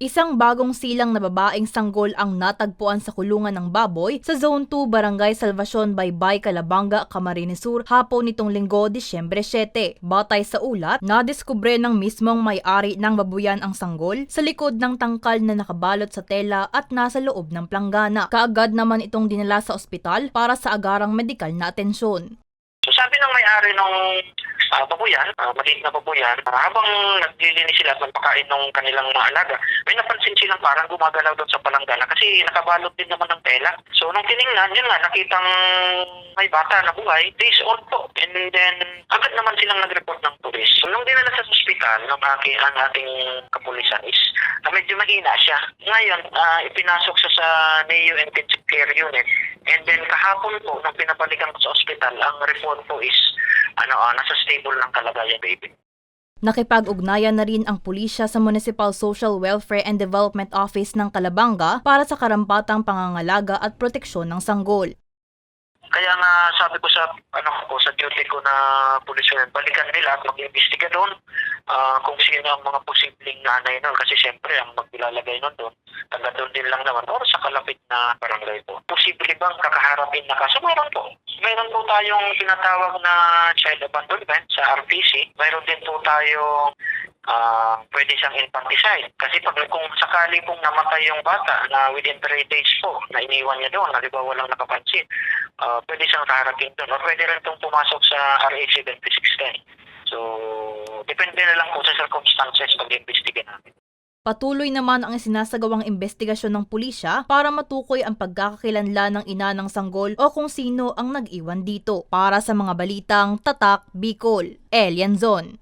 Isang bagong silang na babaeng sanggol ang natagpuan sa kulungan ng baboy sa Zone 2 Barangay Salvacion Baybay, Calabanga, Camarines Sur hapon nitong linggo, Disyembre 7. Batay sa ulat, nadiskubre ng mismong may-ari ng babuyan ang sanggol sa likod ng tangkal na nakabalot sa tela at nasa loob ng planggana. Kaagad naman itong dinala sa ospital para sa agarang medikal na atensyon. So sabi ng may-ari nung uh, babuyan, uh, maliit na babuyan, ah, habang naglilinis sila at magpakain ng kanilang mga alaga, may napansin silang parang gumagalaw doon sa palanggana kasi nakabalot din naman ng tela. So nung tiningnan, yun nga, nakitang may bata na buhay, days old po. And then, agad naman silang nag-report ng pulis. So nung dinala sa ospital, ng aking, ang ating kapulisan is, na medyo mahina siya. Ngayon, ah, ipinasok siya sa NEO Intensive Care Unit. And then kahapon po, nung pinabalikan ko sa ospital, ang report po is, ano, ah, nasa stable ng kalagayan, baby. Nakipag-ugnayan na rin ang pulisya sa Municipal Social Welfare and Development Office ng Calabanga para sa karampatang pangangalaga at proteksyon ng sanggol. Kaya nga sabi ko sa ano ko sa duty ko na pulis yun, balikan nila at mag-imbestiga doon ah, kung sino ang mga posibleng nanay noon kasi siyempre ang maglalagay noon doon taga doon din lang naman or sa kalapit na barangay po. Posible bang kakaharapin na kaso? Mayroon po. Mayroon po tayong tinatawag na child abandonment sa RPC. Mayroon din po tayong ah pwede siyang infanticide. Kasi pag kung sakali pong namatay yung bata na within 3 days po na iniwan niya doon, ba walang nakapansin, ah pwede siyang kaharapin doon. Or pwede rin itong pumasok sa RA 7610. So, depende na lang po sa circumstances pag-imbestiga namin. Patuloy naman ang sinasagawang investigasyon ng pulisya para matukoy ang pagkakakilanlan ng ina ng sanggol o kung sino ang nag-iwan dito. Para sa mga balitang Tatak Bicol, Elian Zon.